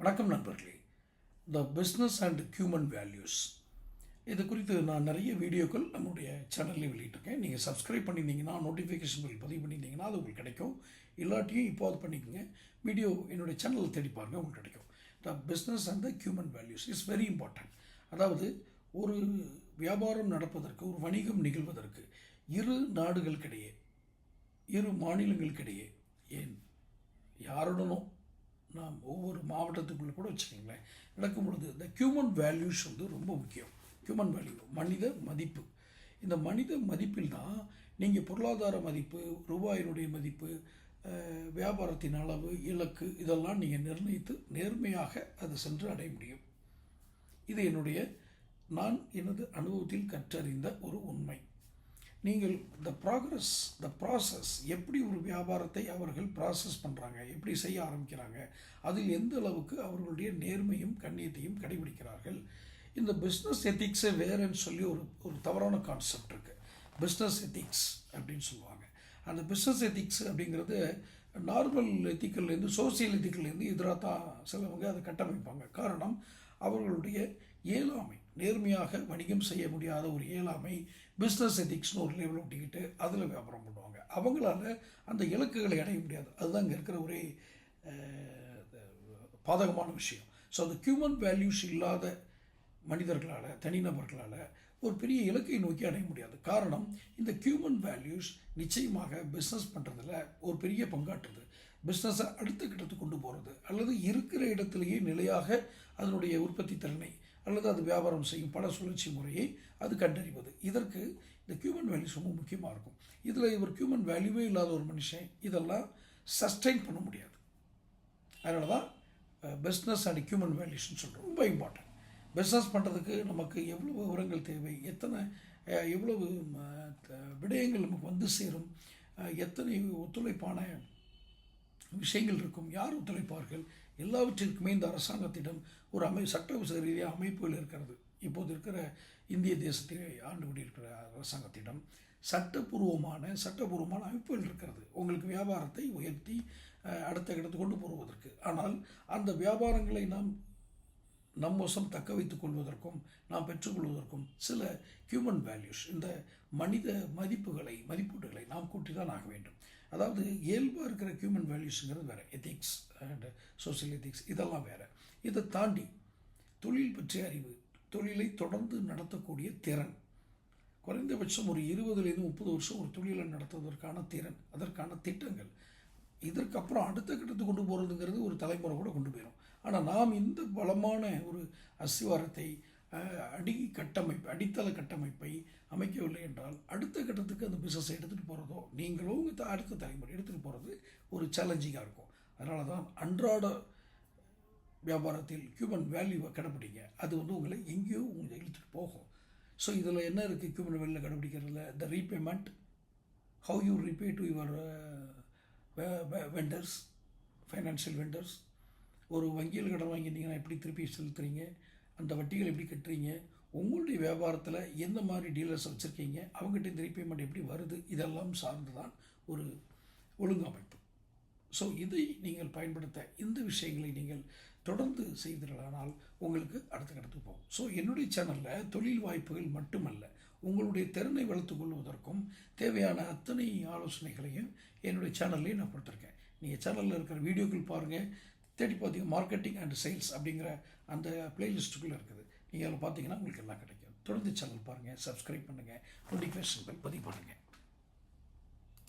வணக்கம் நண்பர்களே. The business and human values இது குறித்து நான் நிறைய வீடியோக்கள் நம்முடைய சேனலில் வெளியிட்டிருக்கேன். நீங்கள் சப்ஸ்கிரைப் பண்ணியிருந்தீங்கன்னா நோட்டிஃபிகேஷன் பில் பதிவு பண்ணியிருந்தீங்கன்னா அது உங்களுக்கு கிடைக்கும். இல்லாட்டியும் இப்போ அது பண்ணிக்கோங்க. வீடியோ என்னுடைய சேனலில் தேடி பாருங்கள் உங்களுக்கு கிடைக்கும். The business and the human values is very important அதாவது ஒரு வியாபாரம் நடப்பதற்கு ஒரு வணிகம் நிகழ்வதற்கு இரு நாடுகளுக்கிடையே இரு மாநிலங்களுக்கிடையே ஏன்? யாருடனும் நாம் ஒவ்வொரு மாவட்டத்துக்குள்ளே கூட வச்சுக்கோங்களேன். நடக்கும் பொழுது இந்த ஹியூமன் வேல்யூஸ் வந்து ரொம்ப முக்கியம். ஹியூமன் வேல்யூ மனித மதிப்பு. இந்த மனித மதிப்பில் தான் நீங்கள் பொருளாதார மதிப்பு ரூபாயினுடைய மதிப்பு வியாபாரத்தின் அளவு இலக்கு இதெல்லாம் நீங்கள் நிர்ணயித்து நேர்மையாக அது சென்று அடைய முடியும். இது என்னுடைய நான் எனது அனுபவத்தில் கற்றறிந்த ஒரு உண்மை. நீங்கள் த ப்ராக்ரஸ் த ப்ராசஸ் எப்படி ஒரு வியாபாரத்தை அவர்கள் ப்ராசஸ் பண்ணுறாங்க எப்படி செய்ய ஆரம்பிக்கிறாங்க அதில் எந்த அளவுக்கு அவர்களுடைய நேர்மையும் கண்ணியத்தையும் கடைபிடிக்கிறார்கள். இந்த பிஸ்னஸ் எத்திக்ஸே வேறுன்னு சொல்லி ஒரு ஒரு தவறான கான்செப்ட் இருக்குது பிஸ்னஸ் எத்திக்ஸ் அப்படின்னு சொல்லுவாங்க. அந்த பிஸ்னஸ் எத்திக்ஸ் அப்படிங்கிறது நார்மல் எத்திக்கல்லேருந்து சோசியல் எத்திக்கல்லேருந்து எதிராக தான் சிலவங்க அதை கட்டமைப்பாங்க. காரணம் அவர்களுடைய இயலாமை நேர்மையாக வணிகம் செய்ய முடியாத ஒரு இயலாமை பிஸ்னஸ் எதிக்ஸ்னு ஒரு லெவல் ஒட்டிக்கிட்டு அதில் வியாபாரம் பண்ணுவாங்க. அவங்களால அந்த இலக்குகளை அடைய முடியாது. அதுதான் இங்கே இருக்கிற ஒரே பாதகமான விஷயம். ஸோ அந்த ஹியூமன் வேல்யூஸ் இல்லாத மனிதர்களால் தனிநபர்களால் ஒரு பெரிய இலக்கை நோக்கி அடைய முடியாது. காரணம் இந்த ஹியூமன் வேல்யூஸ் நிச்சயமாக பிஸ்னஸ் பண்ணுறதுல ஒரு பெரிய பங்காற்றுது. பிஸ்னஸை அடுத்த கட்டத்துக்கு கொண்டு போகிறது அல்லது இருக்கிற இடத்துலையே நிலையாக அதனுடைய உற்பத்தி திறனை அல்லது அது வியாபாரம் செய்யும் பல சுழற்சி முறையை அது கண்டறிவது. இதற்கு இந்த ஹியூமன் வேல்யூஸ் ரொம்ப முக்கியமாக இருக்கும். இதில் இவர் ஹியூமன் வேல்யூவே இல்லாத ஒரு மனுஷன் இதெல்லாம் சஸ்டைன் பண்ண முடியாது. அதனால தான் பிஸ்னஸ் அண்ட் ஹியூமன் வேல்யூஸ்னு சொல்கிறோம் ரொம்ப இம்பார்ட்டன்ட் பிஸ்னஸ் பண்ணுறதுக்கு நமக்கு எவ்வளவு விவரங்கள் தேவை? எத்தனை எவ்வளவு ம, த- விடயங்கள் நமக்கு வந்து சேரும்? எத்தனை ஒத்துழைப்பான விஷயங்கள் இருக்கும் யார் ஒத்துழைப்பார்கள்? எல்லாவற்றிற்குமே இந்த அரசாங்கத்திடம் ஒரு அமை சட்ட ரீதியாக அமைப்புகள் இருக்கிறது. இப்போது இருக்கிற இந்திய தேசத்தை ஆண்டு கொண்டிருக்கிற அரசாங்கத்திடம் சட்டப்பூர்வமான சட்டப்பூர்வமான அமைப்புகள் இருக்கிறது. உங்களுக்கு வியாபாரத்தை உயர்த்தி அடுத்த இடத்துக்கு கொண்டு போவதற்கு. ஆனால் அந்த வியாபாரங்களை நாம் நம் வசம் தக்க வைத்துக் கொள்வதற்கும் நாம் பெற்றுக்கொள்வதற்கும் சில ஹியூமன் வேல்யூஸ் இந்த மனித மதிப்புகளை மதிப்பீடுகளை நாம் கூட்டி தான் ஆக வேண்டும். அதாவது இயல்பாக இருக்கிற ஹியூமன் வேல்யூஸுங்கிறது வேறு. எத்திக்ஸ் அண்ட் சோசியல் எத்திக்ஸ் இதெல்லாம் வேறு. இதை தாண்டி தொழில் பற்றிய அறிவு தொழிலை தொடர்ந்து நடத்தக்கூடிய திறன். குறைந்தபட்சம் ஒரு இருபதுலேருந்து முப்பது வருஷம் ஒரு தொழிலை நடத்துவதற்கான திறன் அதற்கான திட்டங்கள். இதற்கப்புறம் அடுத்த கட்டத்துக்கு கொண்டு போகிறதுங்கிறது ஒரு தலைமுறை கூட கொண்டு போயிடும் ஆனால் நாம் இந்த பலமான ஒரு அஸ்திவாரத்தை அடி கட்டமைப்பு அடித்தள கட்டமைப்பை அமைக்கவில்லை என்றால் அடுத்த கட்டத்துக்கு அந்த பிஸ்னஸை எடுத்துகிட்டு போகிறதோ நீங்களோ உங்கள் த- அடுத்த தலைமுறை எடுத்துகிட்டு போகிறது ஒரு சேலஞ்சிங்காக இருக்கும். அதனால தான் அன்றாட வியாபாரத்தில் ஹியூமன் வேல்யூவை கடைப்பிடிங்க. அது வந்து உங்களை எங்கேயோ உங்களை இழுத்துட்டு போகும். ஸோ இதில் என்ன இருக்குது human value கடைப்பிடிக்கிறதுல? The repayment how you repay to your vendors financial vendors ஒரு வங்கியில் கடன் வாங்கியிருந்தீங்கன்னா எப்படி திருப்பி செலுத்துறீங்க? அந்த வட்டிகள் எப்படி கட்டுறீங்க? உங்களுடைய வியாபாரத்தில் எந்த மாதிரி டீலர்ஸ் வச்சுருக்கீங்க? அவங்ககிட்ட இந்த ரீபேமெண்ட் எப்படி வருது? இதெல்லாம் சார்ந்து தான் ஒரு ஒழுங்கமைப்பு. ஸோ இதை நீங்கள் பயன்படுத்த இந்த விஷயங்களை நீங்கள் தொடர்ந்து செய்தீர்களானால் உங்களுக்கு அடுத்த கடத்துக்கு போகும் ஸோ என்னுடைய சேனலில் தொழில் வாய்ப்புகள் மட்டுமல்ல உங்களுடைய திறனை வளர்த்து கொள்வதற்கும் தேவையான அத்தனை ஆலோசனைகளையும் என்னுடைய சேனல்லையும் நான் கொடுத்துருக்கேன். நீங்கள் சேனலில் இருக்கிற வீடியோக்கள் பாருங்கள் தேடி பார்த்தீங்கன்னா மார்க்கெட்டிங் அண்ட் சேல்ஸ் அப்படிங்கிற அந்த பிளேலிஸ்ட்டுக்குள்ளே இருக்குது. நீங்கள் அதில் பார்த்தீங்கன்னா உங்களுக்கு எல்லாம் கிடைக்கும். தொடர்ந்து சேனல் பாருங்கள் சப்ஸ்கிரைப் பண்ணுங்கள் நோட்டிஃபிகேஷன் பெல் பதிவு பண்ணுங்கள்